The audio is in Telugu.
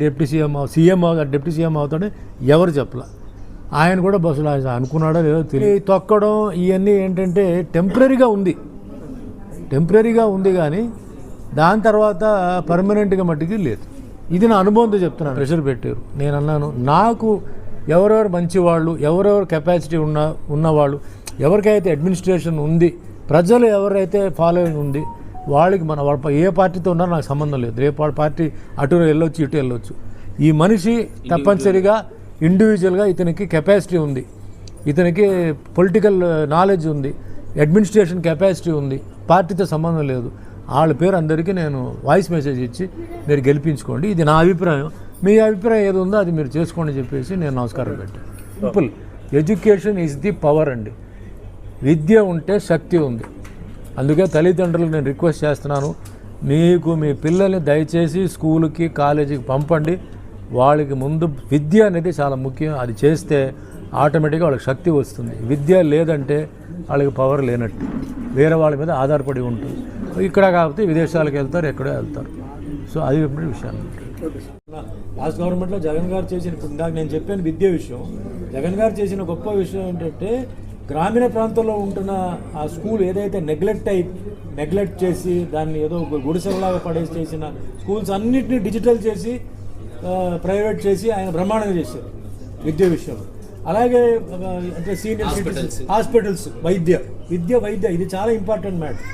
Deputy CM CM deputy CM అవుతాడని ఎవరు చెప్పలే? ఆయన కూడా బస్సులో ఆయన అనుకున్నాడో లేదో తెలియదు తొక్కడం ఇవన్నీ ఏంటంటే టెంపరీగా ఉంది. టెంపరీగా ఉంది కానీ దాని తర్వాత పర్మనెంట్గా మట్టికి లేదు. ఇది నా అనుభవంతో చెప్తున్నాను. ప్రెషర్ పెట్టారు. నేను అన్నాను నాకు ఎవరెవరు మంచివాళ్ళు ఎవరెవరు కెపాసిటీ ఉన్న ఉన్నవాళ్ళు ఎవరికైతే అడ్మినిస్ట్రేషన్ ఉంది ప్రజలు ఎవరైతే ఫాలోయింగ్ ఉంది వాళ్ళకి మన వాళ్ళ ఏ పార్టీతో ఉన్నారో నాకు సంబంధం లేదు. రేపు వాళ్ళ పార్టీ అటు వెళ్ళొచ్చు ఇటు వెళ్ళొచ్చు. ఈ మనిషి తప్పనిసరిగా ఇండివిజువల్గా ఇతనికి కెపాసిటీ ఉంది. ఇతనికి పొలిటికల్ నాలెడ్జ్ ఉంది. అడ్మినిస్ట్రేషన్ కెపాసిటీ ఉంది. పార్టీతో సంబంధం లేదు. వాళ్ళ పేరు అందరికీ నేను వాయిస్ మెసేజ్ ఇచ్చి మీరు గెలిపించుకోండి. ఇది నా అభిప్రాయం. మీ అభిప్రాయం ఏది ఉందో అది మీరు చేసుకోండి చెప్పేసి నేను నమస్కారం పెట్టాను. Simple education is the power అండి. విద్య ఉంటే శక్తి ఉంది. అందుకే తల్లిదండ్రులకు నేను రిక్వెస్ట్ చేస్తున్నాను మీకు మీ పిల్లల్ని దయచేసి స్కూల్కి కాలేజీకి పంపండి. వాళ్ళకి ముందు విద్య అనేది చాలా ముఖ్యం. అది చేస్తే ఆటోమేటిక్గా వాళ్ళకి శక్తి వస్తుంది. విద్య లేదంటే వాళ్ళకి పవర్ లేనట్టు. వేరే వాళ్ళ మీద ఆధారపడి ఉంటుంది. ఇక్కడ కాకపోతే విదేశాలకు వెళ్తారు ఎక్కడో వెళ్తారు. సో అది విషయాలు లాస్ట్ గవర్నమెంట్లో జగన్ గారు చేసిన ఇప్పుడు ఇందాక నేను చెప్పాను విద్య విషయం. జగన్ గారు చేసిన గొప్ప విషయం ఏంటంటే గ్రామీణ ప్రాంతంలో ఉంటున్న ఆ స్కూల్ ఏదైతే నెగ్లెక్ట్ అయి నెగ్లెక్ట్ చేసి దాన్ని ఏదో ఒక గుడిసెలాగా పడేసి చేసిన స్కూల్స్ అన్నింటినీ డిజిటల్ చేసి ప్రైవేట్ చేసి ఆయన బ్రహ్మాండంగా చేశారు విద్య విషయంలో. అలాగే అంటే సీనియర్ సిటిజన్స్ హాస్పిటల్స్ వైద్య. విద్య వైద్య ఇది చాలా ఇంపార్టెంట్ మ్యాటర్.